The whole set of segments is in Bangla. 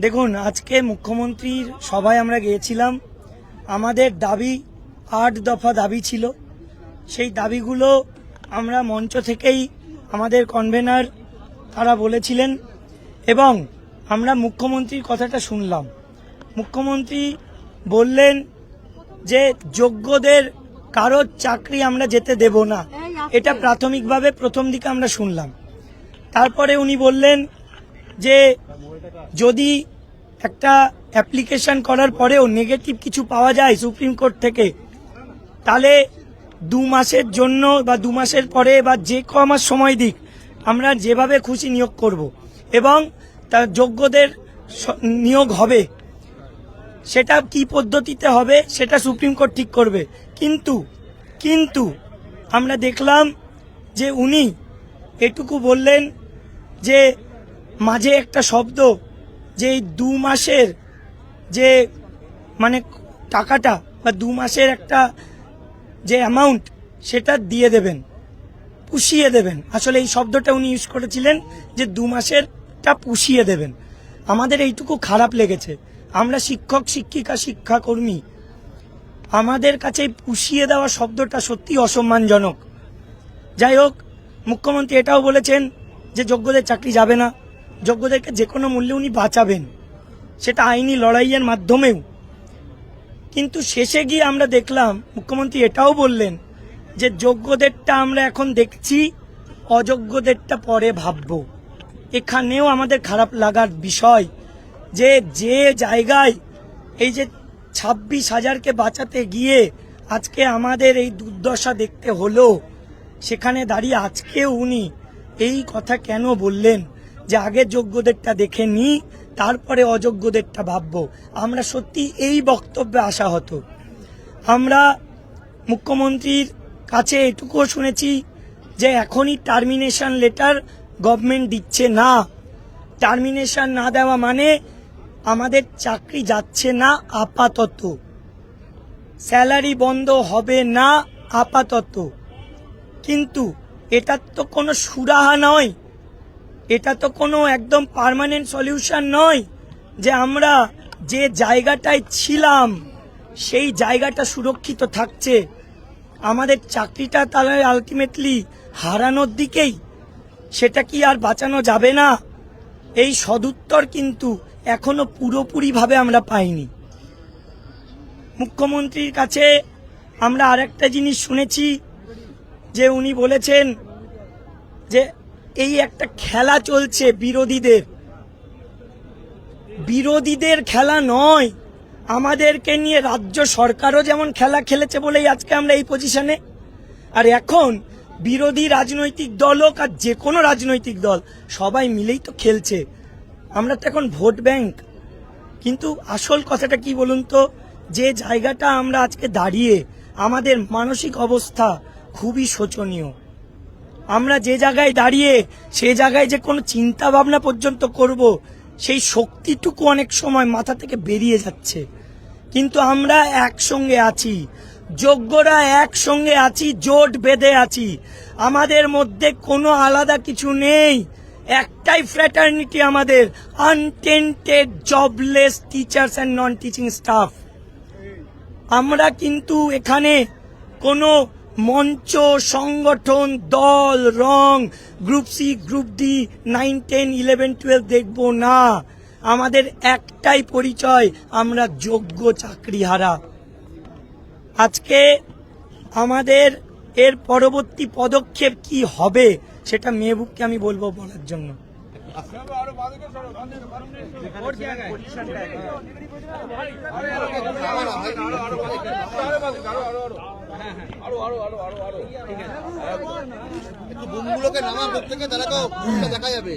দেখুন, আজকে মুখ্যমন্ত্রীর সভায় আমরা গিয়েছিলাম। আমাদের দাবি আট দফা দাবি ছিল। সেই দাবিগুলো আমরা মঞ্চ থেকেই আমাদের কনভেনার তারা বলেছিলেন এবং আমরা মুখ্যমন্ত্রীর কথাটা শুনলাম। মুখ্যমন্ত্রী বললেন যে, যোগ্যদের কারোর চাকরি আমরা যেতে দেব না। এটা প্রাথমিকভাবে প্রথম দিকে আমরা শুনলাম। তারপরে উনি বললেন যে যদি একটা অ্যাপ্লিকেশন করার পরেও নেগেটিভ কিছু পাওয়া যায় সুপ্রিম কোর্ট থেকে, তাহলে দু মাসের জন্য বা দু মাসের পরে বা যে ক মাস সময় দিক, আমরা যেভাবে খুশি নিয়োগ করব। এবং তার যোগ্যদের নিয়োগ হবে। সেটা কি পদ্ধতিতে হবে, সেটা সুপ্রিম কোর্ট ঠিক করবে। কিন্তু কিন্তু আমরা দেখলাম যে উনি এটুকু বললেন যে মাঝে একটা শব্দ, যে এই দু মাসের যে মানে টাকাটা বা দু মাসের একটা যে অ্যামাউন্ট সেটা দিয়ে দেবেন, পুষিয়ে দেবেন। আসলে এই শব্দটা উনি ইউজ করেছিলেন, যে দু মাসেরটা পুষিয়ে দেবেন। আমাদের এইটুকু খারাপ লেগেছে। আমরা শিক্ষক, শিক্ষিকা, শিক্ষাকর্মী, আমাদের কাছে পুষিয়ে দেওয়া শব্দটা সত্যি অসম্মানজনক। যাই হোক, মুখ্যমন্ত্রী এটাও বলেছেন যে যোগ্যদের চাকরি যাবে না। যোগ্যদেরকে যে কোনো মূল্যে উনি বাঁচাবেন। সেটা আইনি লড়াইয়ের মাধ্যমেও। কিন্তু শেষে গিয়ে আমরা দেখলাম, মুখ্যমন্ত্রী এটাও বললেন যে যোগ্যদেরটা আমরা এখন দেখছি, অযোগ্যদেরটা পরে ভাববো। এখানেও আমাদের খারাপ লাগার বিষয় যে যে জায়গায় এই যে ছাব্বিশ হাজারকে বাঁচাতে গিয়ে আজকে আমাদের এই দুর্দশা দেখতে হলো, সেখানে দাঁড়িয়ে আজকেও উনি এই কথা কেন বললেন? যে আগে যোগ্যদেরটা দেখে নি, তারপরে অযোগ্যদেরটা ভাববো। আমরা সত্যি এই বক্তব্যে আসা হতো আমরা মুখ্যমন্ত্রীর কাছে এটুকুও শুনেছি যে এখনই টার্মিনেশন লেটার গভর্নমেন্ট দিচ্ছে না। টার্মিনেশন না দেওয়া মানে আমাদের চাকরি যাচ্ছে না আপাতত। স্যালারি বন্ধ হবে না আপাতত। কিন্তু এটার তো কোনো সুরাহা নয়। এটা তো কোনো একদম পার্মানেন্ট সলিউশন নয় যে আমরা যে জায়গাটায় ছিলাম, সেই জায়গাটা সুরক্ষিত থাকছে। আমাদের চাকরিটা তাহলে আলটিমেটলি হারানোর দিকেই সেটা কি আর বাঁচানো যাবে না? এই সদুত্তর কিন্তু এখনও পুরোপুরিভাবে আমরা পাইনি। মুখ্যমন্ত্রীর কাছে আমরা আরেকটা জিনিস শুনেছি যে উনি বলেছেন যে এই একটা খেলা চলছে বিরোধীদের। বিরোধীদের খেলা নয়। আমাদেরকে নিয়ে রাজ্য সরকারও যেমন খেলা খেলেছে বলেই আজকে আমরা এই পজিশনে আর এখন বিরোধী রাজনৈতিক দল হোক আর যে কোনো রাজনৈতিক দল, সবাই মিলেই তো খেলছে। আমরা তো এখন ভোট ব্যাংক। কিন্তু আসল কথাটা কি বলুন তো? যে জায়গাটা আমরা আজকে দাঁড়িয়ে, আমাদের মানসিক অবস্থা খুবই শোচনীয়। আমরা যে জায়গায় দাঁড়িয়ে, সে জায়গায় যে কোনো চিন্তা ভাবনা পর্যন্ত করব, সেই শক্তিটুকু অনেক সময় মাথা থেকে বেরিয়ে যাচ্ছে। কিন্তু আমরা একসঙ্গে আছি। যোগ্যরা একসঙ্গে আছি, জোট বেঁধে আছি। আমাদের মধ্যে কোনো আলাদা কিছু নেই। একটাই ফ্র্যাটার্নিটি আমাদের untainted jobless teachers and non teaching staff আমরা কিন্তু এখানে কোনো মঞ্চ, সংগঠন, দল, রং, group C, group D, nine, ten, eleven, twelve দেখব না। আমাদের একটাই পরিচয়, আমরা যোগ্য চাকরিহারা। আজকে আমাদের এর পরবর্তী পদক্ষেপ কি হবে, সেটা মেহবুবকে আমি বলব বলার জন্য। একটু বুমগুলোকে নামা প্রত্যেকে তাহলে তো দেখা যাবে।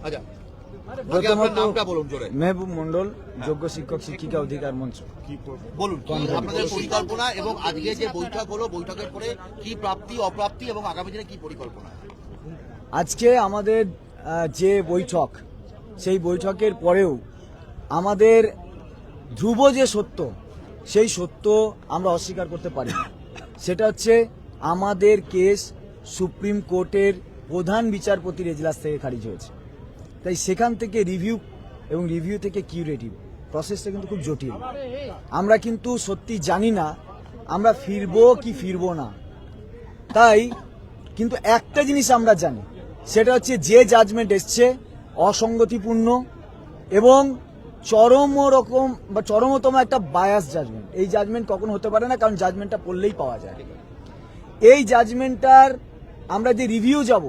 আচ্ছা। আগে আপনার নামটা বলুন জোরে। মেহবুব মন্ডল যোগ্য শিক্ষক শিক্ষিকা অধিকার মঞ্চ। বলুন কি আপনাদের পরিকল্পনা এবং আজকে যে বৈঠক হলো বৈঠকের পরে কি প্রাপ্তি অপ্রাপ্তি এবং আগামী দিনে কি পরিকল্পনা? আজকে আমাদের যে বৈঠক সেই বৈঠকের পরেও আমাদের ধ্রুব যে সত্য সেই সত্য আমরা অস্বীকার করতে পারি সেটা হচ্ছে আমাদের কেস সুপ্রিম কোর্টের প্রধান বিচারপতির এজলাস থেকে খারিজ হয়েছে। তাই সেখান থেকে রিভিউ এবং রিভিউ থেকে কিউরেটিভ প্রসেসটা কিন্তু খুব জটিল। আমরা কিন্তু সত্যি জানি না আমরা ফিরবো কি ফিরবো না। তাই কিন্তু একটা জিনিস আমরা জানি, সেটা হচ্ছে যে জাজমেন্ট এসছে অসঙ্গতিপূর্ণ এবং চরম রকম বা চরমতম একটা বায়াস জাজমেন্ট এই জাজমেন্ট কখনো হতে পারে না, কারণ জাজমেন্টটা পড়লেই পাওয়া যায়। এই জাজমেন্টটার আমরা যে রিভিউ যাব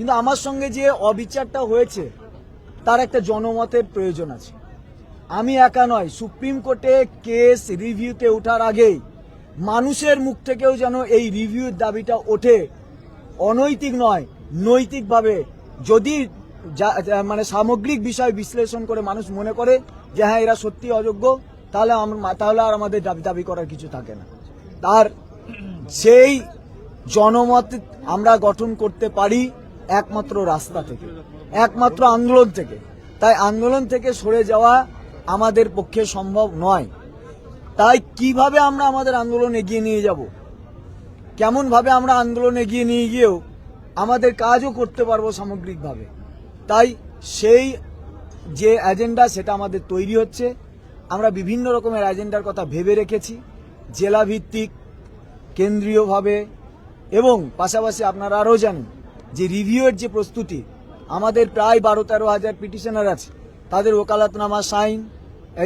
কিন্তু আমার সঙ্গে যে অবিচারটা হয়েছে, তার একটা জনমতের প্রয়োজন আছে। আমি একা নয়, সুপ্রিম কোর্টে কেস রিভিউতে ওঠার আগেই মানুষের মুখ থেকেও যেন এই রিভিউর দাবিটা ওঠে, অনৈতিক নয়, নৈতিকভাবে। যদি মানে সামগ্রিক বিষয় বিশ্লেষণ করে মানুষ মনে করে যে হ্যাঁ এরা সত্যি অযোগ্য, তাহলে তাহলে আর আমাদের দাবি দাবি করার কিছু থাকে না। তার সেই জনমত আমরা গঠন করতে পারি একমাত্র রাস্তা থেকে, একমাত্র আন্দোলন থেকে। তাই আন্দোলন থেকে সরে যাওয়া আমাদের পক্ষে সম্ভব নয়। তাই কীভাবে আমরা আমাদের আন্দোলন এগিয়ে নিয়ে যাব? কেমন ভাবে আমরা আন্দোলন এগিয়ে নিয়ে গিয়েও আমাদের কাজও করতে পারব সামগ্রিকভাবে। তাই সেই যে এজেন্ডা সেটা আমাদের তৈরি হচ্ছে। আমরা বিভিন্ন রকমের এজেন্ডার কথা ভেবে রেখেছি জেলা ভিত্তিক কেন্দ্রীয়ভাবে এবং পাশাপাশি আপনারা আরও জানেন। যে রিভিউয়ের যে প্রস্তুতি, আমাদের প্রায় বারো তেরো হাজার পিটিশনার আছে। তাদের ওকালাতনামা, সাইন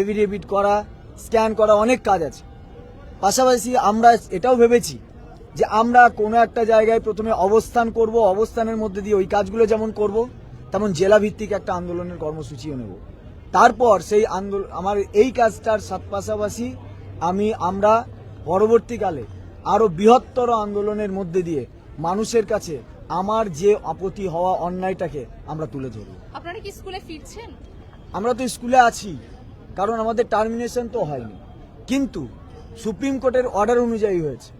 এভিডেভিট করা, স্ক্যান করা অনেক কাজ আছে। পাশাপাশি আমরা এটাও ভেবেছি যে আমরা কোনো একটা জায়গায় প্রথমে অবস্থান করব, অবস্থানের মধ্যে দিয়ে ওই কাজগুলো যেমন করব, তেমন জেলা ভিত্তিক একটা আন্দোলনের কর্মসূচিও নেব। তারপর সেই আন্দোলন আমার এই কাজটার পাশাপাশি আমি, আমরা পরবর্তীকালে আরও বৃহত্তর আন্দোলনের মধ্যে দিয়ে মানুষের কাছে আমার যে আপত্তি হওয়া অন্যায়টাকে আমরা তুলে ধরব। আপনারা কি স্কুলে ফিরছেন? আমরা তো স্কুলে আছি কারণ আমাদের টার্মিনেশন তো হয়নি। কিন্তু সুপ্রিম কোর্টের অর্ডার অনুযায়ী হয়েছে।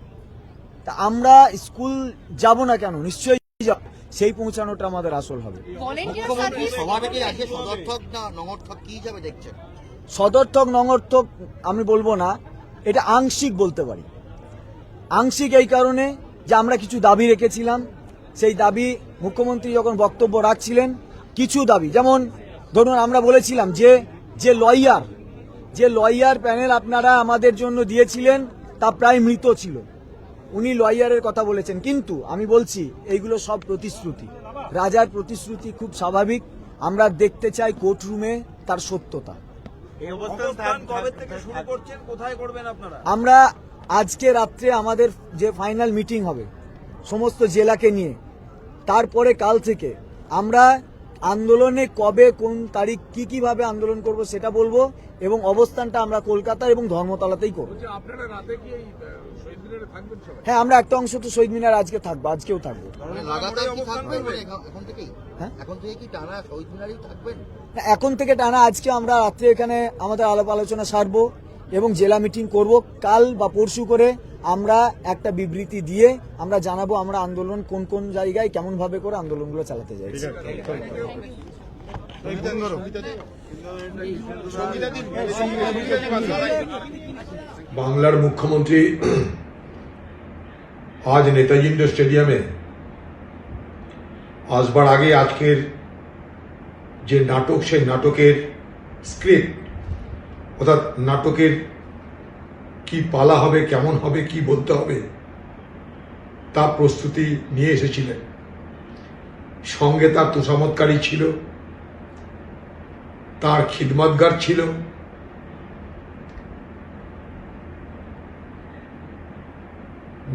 তা আমরা স্কুল যাব না কেন? নিশ্চয়ই যাব। সেই পৌঁছানোটা আমাদের আসল হবে। সদর্থক নঙর্থক আমি বলব না। এটা আংশিক বলতে পারি। আংশিক এই কারণে যে আমরা কিছু দাবি রেখেছিলাম সেই দাবি মুখ্যমন্ত্রী যখন বক্তব্য রাখছিলেন কিছু দাবি যেমন ধরুন আমরা বলেছিলাম যে যে লয়ার যে লয়ার প্যানেল আপনারা আমাদের জন্য দিয়েছিলেন তা প্রায় মৃত ছিল। উনি লয়ারের কথা বলেছেন কিন্তু আমি বলছি এইগুলো সব প্রতিশ্রুতি। রাজার প্রতিশ্রুতি খুব স্বাভাবিক আমরা দেখতে চাই কোর্টরুমে তার সত্যতা। অবস্থান কবে থেকে শুরু করছেন? কোথায় করবেন আপনারা? আমরা আজকে রাত্রে আমাদের যে ফাইনাল মিটিং হবে সমস্ত জেলাকে নিয়ে তারপরে কাল থেকে আমরা আন্দোলনে কবে কোন তারিখ কি কীভাবে আন্দোলন করব সেটা বলব এবং অবস্থানটা আমরা কলকাতা এবং ধর্মতলাতেই করব। হ্যাঁ আমরা একটা অংশ তো শহীদ মিনার আজকে থাকব আজকেও থাকব। মানে লাগাতার কি থাকবেন মানে হ্যাঁ? এখন থেকে টানা শহীদ মিনারেই থাকবেন? এখন থেকে টানা আজকে আমরা রাত্রে এখানে আমাদের আলাপ আলোচনা সারবো এবং জেলা মিটিং করব। কাল বা পরশু করে আমরা একটা বিবৃতি দিয়ে আমরা জানাব আমরা আন্দোলন কোন কোন জায়গায় কেমন ভাবে করে আন্দোলনগুলো চালাতে চাইছি বাংলার মুখ্যমন্ত্রী আজ নেতাজি ইন্ডোর স্টেডিয়ামে আসবার আগে আজকের যে নাটক সেই নাটকের স্ক্রিপ্ট অর্থাৎ নাটকের কি পালা হবে, কেমন হবে, কি বলতে হবে, তা প্রস্তুতি নিয়ে এসেছিলেন। সঙ্গে তার তোষামতকারী ছিল, তার খিদমতগার ছিল।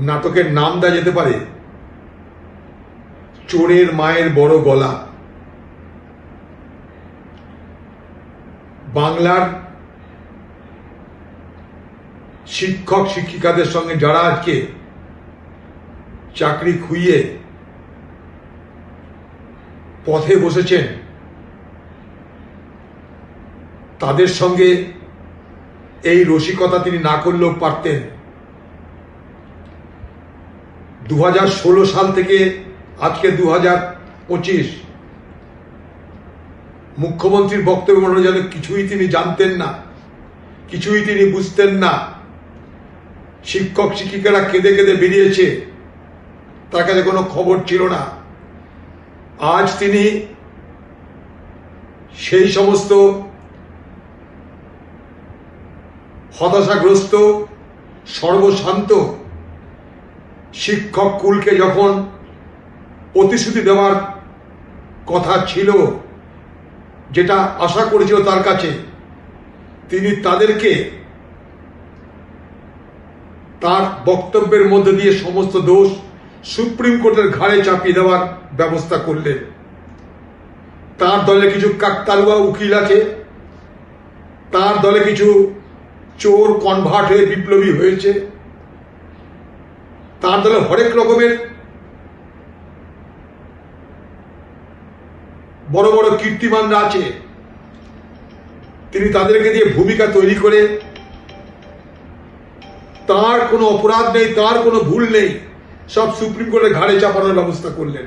নাটকের নাম দেওয়া যেতে পারে, চোরের মায়ের বড় গলা। বাংলার শিক্ষক শিক্ষিকাদের সঙ্গে যারা আজকে চাকরি খুইয়ে পথে বসেছেন, তাদের সঙ্গে এই রসিকতা তিনি না করলেও পারতেন। দু হাজার ষোলো সাল থেকে আজকে দু পঁচিশ, মুখ্যমন্ত্রীর বক্তব্য যেন কিছুই তিনি জানতেন না, কিছুই তিনি বুঝতেন না। শিক্ষক শিক্ষিকারা কেঁদে কেঁদে বেরিয়েছে। তার কাছে কোনো খবর ছিল না। আজ তিনি সেই সমস্ত হতাশাগ্রস্ত, সর্বশান্ত শিক্ষক কুলকে যখন প্রতিশ্রুতি দেওয়ার কথা ছিল, যেটা আশা করেছিল তার কাছে, তিনি তাদেরকে তার বক্তব্যের মধ্যে দিয়ে সমস্ত দোষ সুপ্রিম কোর্টের ঘাড়ে চাপিয়ে দেওয়ার ব্যবস্থা করলেন। তার দলে কিছু কাকতালুয়া উকিল আছে। তার দলে কিছু চোর কনভার্ট হয়ে বিপ্লবী হয়েছে। তার দলে হরেক রকমের বড় বড় কীর্তিমানরা আছে। তিনি তাদেরকে দিয়ে ভূমিকা তৈরি করে তার কোনো অপরাধ নেই, তার কোনো ভুল নেই। সব সুপ্রিম কোর্টের ঘাড়ে চাপানোর ব্যবস্থা করলেন।